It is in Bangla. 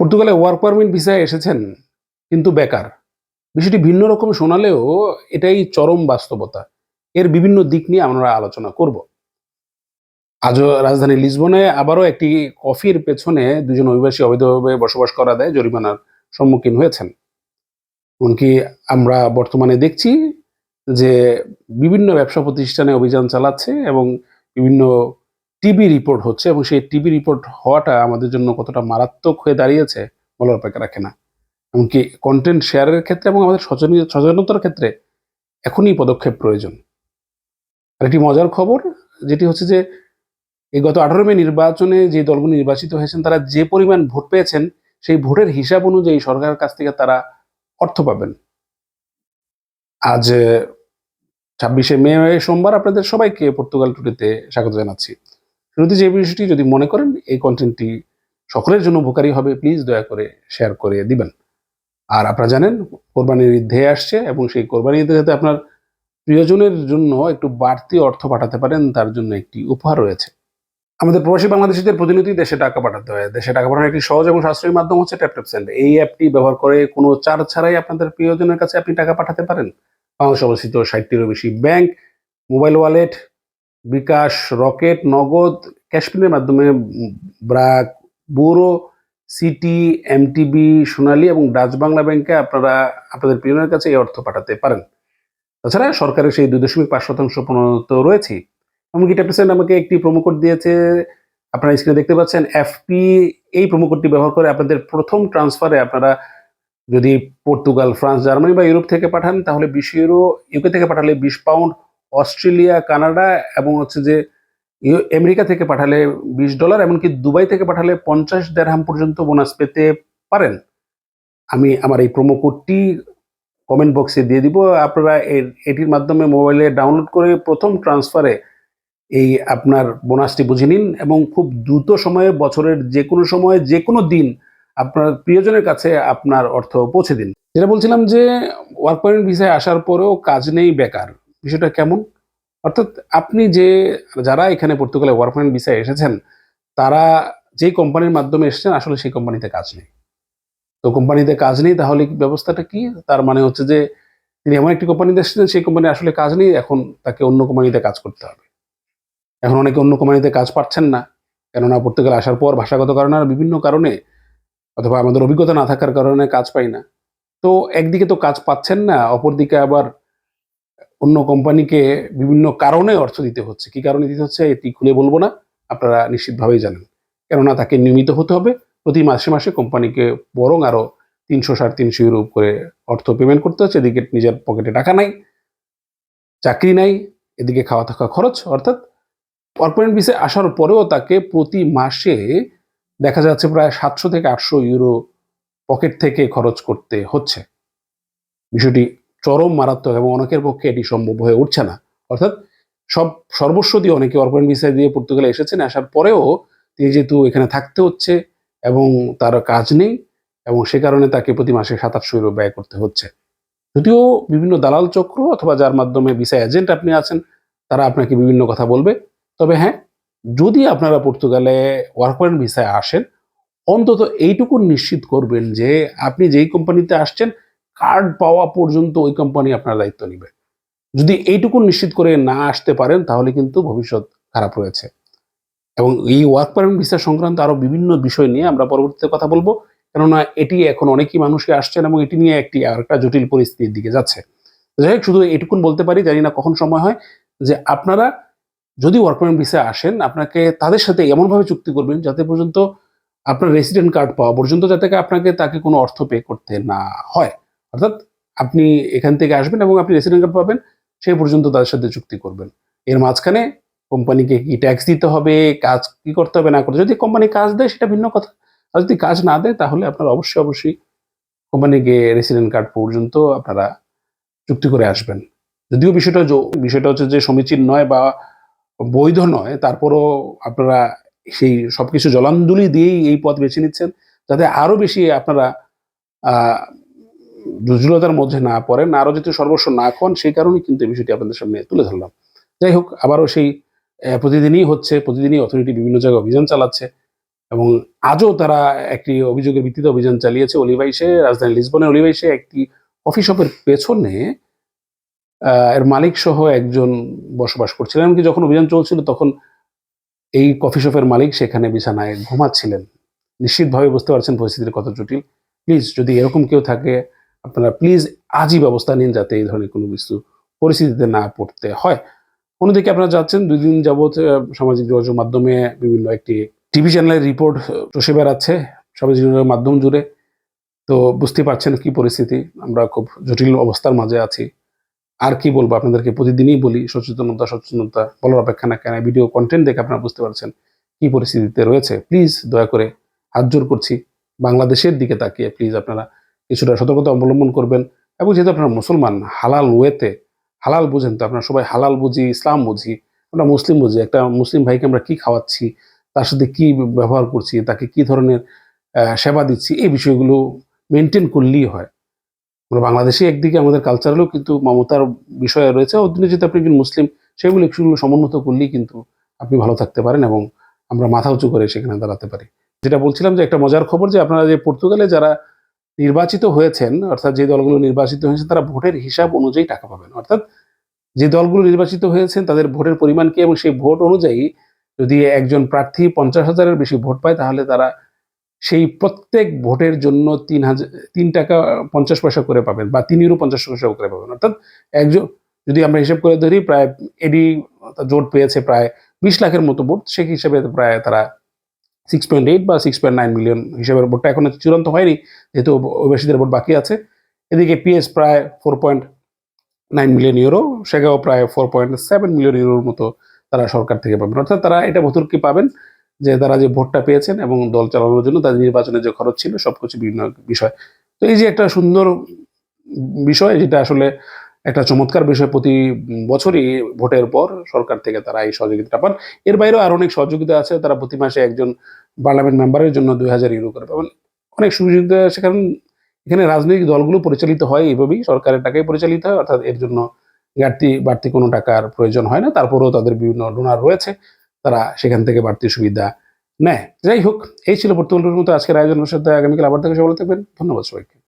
পর্তুগালে ওয়ার্ক পারমিট ভিসায় এসেছেন, কিন্তু বেকার। বিষয়টি ভিন্ন রকম শোনালেও এটাই চরম বাস্তবতা। এর বিভিন্ন দিক নিয়ে আমরা আলোচনা করব। আজও রাজধানী লিসবনে আবারও একটি কফির পেছনে দুজন অভিবাসী অবৈধভাবে বসবাস করা দেয়, জরিমানার সম্মুখীন হয়েছেন। এমনকি আমরা বর্তমানে দেখছি যে বিভিন্ন ব্যবসা প্রতিষ্ঠানে অভিযান চালাচ্ছে এবং বিভিন্ন টিভি রিপোর্ট হচ্ছে এবং সেই টিভি রিপোর্ট হওয়াটা আমাদের জন্য কতটা মারাত্মক হয়ে দাঁড়িয়েছে বলার অপেক্ষা রাখে না। এমনকি কন্টেন্ট শেয়ারের ক্ষেত্রে এবং আমাদের সচেতন- সচেতনতার ক্ষেত্রে এখনই পদক্ষেপ প্রয়োজন। আর একটি মজার খবর, যেটি হচ্ছে যে এই গত আঠারো মে নির্বাচনে যে দলগুলো নির্বাচিত হয়েছেন, তারা যে পরিমাণ ভোট পেয়েছেন, সেই ভোটের হিসাব অনুযায়ী সরকারের কাছ থেকে তারা অর্থ পাবেন। আজ ছাব্বিশে মে সোমবার আপনাদের সবাইকে পর্তুগাল টুডেতে স্বাগত জানাচ্ছি। শুরুতে যে বিষয়টি যদি মনে করেন, এই কন্টেন্টটি সকলের জন্য উপকারী হবে প্লিজ দয়া করে শেয়ার করে দিবেন। আর আপনারা জানেন, কোরবানির ঈদ ধেয়ে আসছে এবং সেই কোরবানির ঈদে যাতে আপনার প্রিয়জনের জন্য একটু বাড়তি অর্থ পাঠাতে পারেন, তার জন্য একটি উপহার রয়েছে। আমাদের প্রবাসী বাংলাদেশিদের প্রতিনিধি দেশে টাকা পাঠাতে হয়। দেশে টাকা পাঠানোর একটি সহজ এবং সাশ্রয়ী মাধ্যম হচ্ছে ট্যাপট্যাপ সেন্ড এই অ্যাপটি ব্যবহার করে কোনো চার্জ ছাড়াই আপনাদের প্রিয়জনের কাছে আপনি টাকা পাঠাতে পারেন। বাংলাদেশ অবস্থিত ষাটটিরও বেশি bank, mobile wallet bKash, Rocket, Nagad ক্যাশপিনের মাধ্যমে BRAC bureau City MTB Sonali এবং ডাচ বাংলা ব্যাংকে আপনারা আপনাদের প্রিয়জনের কাছে এই অর্থ পাঠাতে পারেন। তাছাড়া সরকারের সেই দুই দশমিক পাঁচ শতাংশ প্রণত রয়েছে। এমনকি ট্যাপসেন্ট আমাকে একটি কোড দিয়েছে। আপনারা স্ক্রিনে দেখতে পাচ্ছেন এফপি এই কোডটি ব্যবহার করে আপনাদের প্রথম ট্রান্সফারে আপনারা যদি পর্তুগাল ফ্রান্স জার্মানি বা ইউরোপ থেকে পাঠান, তাহলে বিশ ইউরো ইউকে থেকে পাঠালে বিশ পাউন্ড অস্ট্রেলিয়া, কানাডা এবং হচ্ছে যে আমেরিকা থেকে পাঠালে বিশ ডলার এমনকি দুবাই থেকে পাঠালে পঞ্চাশ দেড়হাম পর্যন্ত বোনাস পেতে পারেন। আমি আমার এই প্রোমো কোডটি কমেন্ট বক্সে দিয়ে দিব। আপনারা এর- এটির মাধ্যমে মোবাইলে ডাউনলোড করে প্রথম ট্রান্সফারে এই আপনার বোনাসটি বুঝে নিন এবং খুব দ্রুত সময়ে বছরের যে কোনো সময়ে যে কোনো দিন আপনার প্রিয়জনের কাছে আপনার অর্থ পৌঁছে দিন। যেটা বলছিলাম যে ওয়ার্ক পয়েন্ট ভিসায় আসার পরেও কাজ নেই বেকার। বিষয়টা কেমন? অর্থাৎ আপনি যে, যারা এখানে পর্তুগালে ওয়ার্ক পয়েন্ট ভিসায় এসেছেন, তারা যে কোম্পানির মাধ্যমে এসেছেন, আসলে সেই কোম্পানিতে কাজ নেই। তো কোম্পানিতে কাজ নেই, তাহলে ব্যবস্থাটা কি? তার মানে হচ্ছে যে, তিনি এমন একটি কোম্পানিতে এসেছেন, সেই কোম্পানি আসলে কাজ নেই, এখন তাকে অন্য কোম্পানিতে কাজ করতে হবে। এখন অনেকে অন্য কোম্পানিতে কাজ পাচ্ছেন না, কেননা পর্তুগালে আসার পর ভাষাগত কারণে আর বিভিন্ন কারণে, অথবা আমাদের অভিজ্ঞতা না থাকার কারণে কাজ পাই না। তো একদিকে তো কাজ পাচ্ছেন না, অপরদিকে আবার অন্য কোম্পানিকে বিভিন্ন কারণে অর্থ দিতে হচ্ছে। কি কারণে দিতে হচ্ছে? এটি খুলে বলব না, আপনারা নিশ্চিতভাবেই জানেন। কেননা তাকে নিয়মিত হতে হবে। প্রতি মাসে মাসে কোম্পানিকে বরং আরও তিনশো সাড়ে তিনশো ইউরো করে অর্থ পেমেন্ট করতে হচ্ছে। এদিকে নিজের পকেটে টাকা নাই, চাকরি নাই, এদিকে খাওয়া থাকা খরচ, অর্থাৎ পারমানেন্ট ভিসে আসার পরেও তাকে প্রতি মাসে দেখা যাচ্ছে প্রায় সাতশো থেকে আটশো ইউরো পকেট থেকে খরচ করতে হচ্ছে। বিষয়টি চরম মারাত্মক এবং অনেকের পক্ষে এটি সম্ভব হয়ে উঠছে না। অর্থাৎ সব, সর্বস্ব দিয়ে অনেকে অর্পণ ভিসা দিয়ে পর্তুগালে এসেছেন, আসার পরেও তিনি যেহেতু এখানে থাকতে হচ্ছে এবং তার কাজ নেই এবং সে কারণে তাকে প্রতি মাসে সাত আটশো ইউরো ব্যয় করতে হচ্ছে। যদিও বিভিন্ন দালাল চক্র অথবা যার মাধ্যমে ভিসা এজেন্ট আপনি আছেন, তারা আপনাকে বিভিন্ন কথা বলবে। তবে হ্যাঁ যদি আপনারা পর্তুগালে ওয়ার্ক পয়েন্ট ভিসায় আসেন, অন্তত এইটুকু নিশ্চিত করবেন যে আপনি যেই কোম্পানিতে আসছেন কার্ড পাওয়া পর্যন্ত ওই কোম্পানি আপনার দায়িত্ব নেবে। যদি এইটুকু নিশ্চিত করে না আসতে পারেন, তাহলে কিন্তু ভবিষ্যৎ খারাপ রয়েছে। এবং এই ওয়ার্ক পারমিট ভিসা সংক্রান্ত আরও বিভিন্ন বিষয় নিয়ে আমরা পরবর্তীতে কথা বলব। কেননা এটি এখন অনেকই মানুষই আসছেন এবং এটি নিয়ে একটি আরেকটা জটিল পরিস্থিতির দিকে যাচ্ছে। যাই হোক, শুধু এটুকুন বলতে পারি, জানি না কখন সময় হয়, যে আপনারা যদি ওয়ার্ক পারমিট ভিসা আসেন, আপনাকে তাদের সাথে এমনভাবে চুক্তি করবেন যাতে পর্যন্ত আপনার রেসিডেন্ট কার্ড পাওয়া পর্যন্ত যাতে আপনাকে তাকে কোনো অর্থ পে করতে না হয়। অর্থাৎ আপনি এখান থেকে আসবেন এবং আপনি রেসিডেন্ট কার্ড পাবেন, সেই পর্যন্ত তাদের সাথে চুক্তি করবেন। এর মাঝখানে কোম্পানিকে কি ট্যাক্স দিতে হবে, কাজ কি করতে হবে, না করতে যদি কোম্পানি কাজ দেয়, সেটা ভিন্ন কথা। আর যদি কাজ না দেয়, তাহলে আপনারা অবশ্যই অবশ্যই কোম্পানিকে রেসিডেন্ট কার্ড পর্যন্ত আপনারা চুক্তি করে আসবেন। যদিও বিষয়টা বিষয়টা হচ্ছে যে সমীচীন নয় বা বৈধ নয়, তারপরও আপনারা সেই সবকিছু জলাঞ্জলি দিয়েই এই পথ বেছে নিচ্ছেন, যাতে আরও বেশি আপনারা জটিলতার মধ্যে না পড়েন আরও যদি সর্বস্ব না খান সেই কারণেই কিন্তু এই বিষয়টি আপনাদের সামনে তুলে ধরলাম। যাই হোক, আবারও সেই প্রতিদিনই হচ্ছে, প্রতিদিনই অথরিটি বিভিন্ন জায়গায় অভিযান চালাচ্ছে এবং আজও তারা একটি অভিযোগের ভিত্তিতে অভিযান চালিয়েছে। অলিভাইসে রাজধানী লিসবনের অলিভাইসে একটি কফি শপের পেছনে এর মালিক সহ একজন বসবাস করছিলেন। এমনকি যখন অভিযান চলছিল তখন এই কফি শপের মালিক সেখানে বিছানায় ঘুমাচ্ছিলেন। নিশ্চিতভাবে বুঝতে পারছেন পরিস্থিতির কত জটিল। প্লিজ, যদি এরকম কেউ থাকে আপনারা প্লিজ আজই ব্যবস্থা নিন যাতে এই ধরনের কোনো কিছু পরিস্থিতিতে না পড়তে হয়। অন্যদিকে আপনারা যাচ্ছেন, দুই দিন যাবৎ সামাজিক যোগাযোগ মাধ্যমে বিভিন্ন একটি টিভি চ্যানেলের রিপোর্ট চষে বেড়াচ্ছে সামাজিক যোগাযোগ মাধ্যম জুড়ে। তো বুঝতে পারছেন কি পরিস্থিতি, আমরা খুব জটিল অবস্থার মাঝে আছি। আর কি বলব আপনাদেরকে, প্রতিদিনই বলি, সচেতনতা সচেতনতা বলার অপেক্ষা না কেন ভিডিও কন্টেন্ট দেখে আপনারা বুঝতে পারছেন কি পরিস্থিতিতে রয়েছে। প্লিজ দয়া করে হাত জোর করছি। বাংলাদেশের দিকে তাকিয়ে প্লিজ আপনারা কিছুটা সতর্কতা অবলম্বন করবেন। এবং যেহেতু আপনারা মুসলমান, হালাল ওয়েতে, হালাল বুঝেন, তো আপনারা সবাই হালাল বুঝি, ইসলাম বুঝি, আমরা মুসলিম বুঝি, একটা মুসলিম ভাইকে আমরা কি খাওয়াচ্ছি, তার সাথে কি ব্যবহার করছি, তাকে কি ধরনের সেবা দিচ্ছি, এই বিষয়গুলো মেনটেন করলেই হয়। আমরা বাংলাদেশে একদিকে আমাদের কালচারালও কিন্তু মমতার বিষয় রয়েছে, অন্যদিকে যেহেতু আপনি একজন মুসলিম, সেগুলো সেগুলো সমুন্নত করলেই কিন্তু আপনি ভালো থাকতে পারেন এবং আমরা মাথা উঁচু করে সেখানে দাঁড়াতে পারি। যেটা বলছিলাম যে একটা মজার খবর যে আপনারা যে পর্তুগালে যারা নির্বাচিত হয়েছেন, অর্থাৎ যে দলগুলো নির্বাচিত হয়েছে তারা ভোটের হিসাব অনুযায়ী টাকা পাবেন। অর্থাৎ যে দলগুলো নির্বাচিত হয়েছেন তাদের ভোটের পরিমাণ কি এবং সেই ভোট অনুযায়ী যদি একজন প্রার্থী পঞ্চাশ হাজারের বেশি ভোট পায় তাহলে তারা সেই প্রত্যেক ভোটের জন্য তিন হাজার তিন টাকা পঞ্চাশ পয়সা করে পাবেন বা তিন ইউরো পঞ্চাশ পয়সা করে পাবেন। অর্থাৎ একজন, যদি আমরা হিসাব করে ধরি প্রায় এডি জোট পেয়েছে প্রায় বিশ লাখের মতো ভোট, সেই হিসাবে প্রায় তারা সিক্স পয়েন্ট এইট বা সিক্স পয়েন্ট নাইন মিলিয়ন হিসাবের ভোটটা এখনও চূড়ান্ত হয়নি, যেহেতু ওবেসিদের ভোট বাকি আছে। এদিকে পিএস প্রায় four point nine million euro সেগাও প্রায় ফোর পয়েন্ট সেভেন মিলিয়ন ইউরোর মতো তারা সরকার থেকে পাবেন। অর্থাৎ তারা এটা ভতুরকি পাবেন যে তারা যে ভোটটা পেয়েছেন এবং দল চালানোর জন্য তাদের নির্বাচনের যে খরচ ছিল, সবকিছু বিভিন্ন বিষয়। তো এই যে একটা সুন্দর বিষয়, যেটা আসলে একটা চমৎকার বিষয় প্রতি বছরই ভোটের পর সরকার থেকে তারা এই সহযোগিতাটা পান। এর বাইরেও আর অনেক সহযোগিতা আছে, তারা প্রতি মাসে একজন পার্লামেন্ট মেম্বারের জন্য দুই হাজার ইউরো করে পাবেন। অনেক সুযোগ কারণ এখানে রাজনৈতিক দলগুলো পরিচালিত হয় এইভাবেই, সরকারের টাকায় পরিচালিত হয়, অর্থাৎ এর জন্য ঘাটতি, বাড়তি কোনো টাকার প্রয়োজন হয় না। তারপরেও তাদের বিভিন্ন ডোনার রয়েছে, তারা সেখান থেকে বাড়তি সুবিধা নেয়। যাই হোক, এই ছিল বর্তমানের মতো আজকের আয়োজনের সাথে আগামীকাল আবার থেকে সবাই থাকবেন, ধন্যবাদ সবাইকে।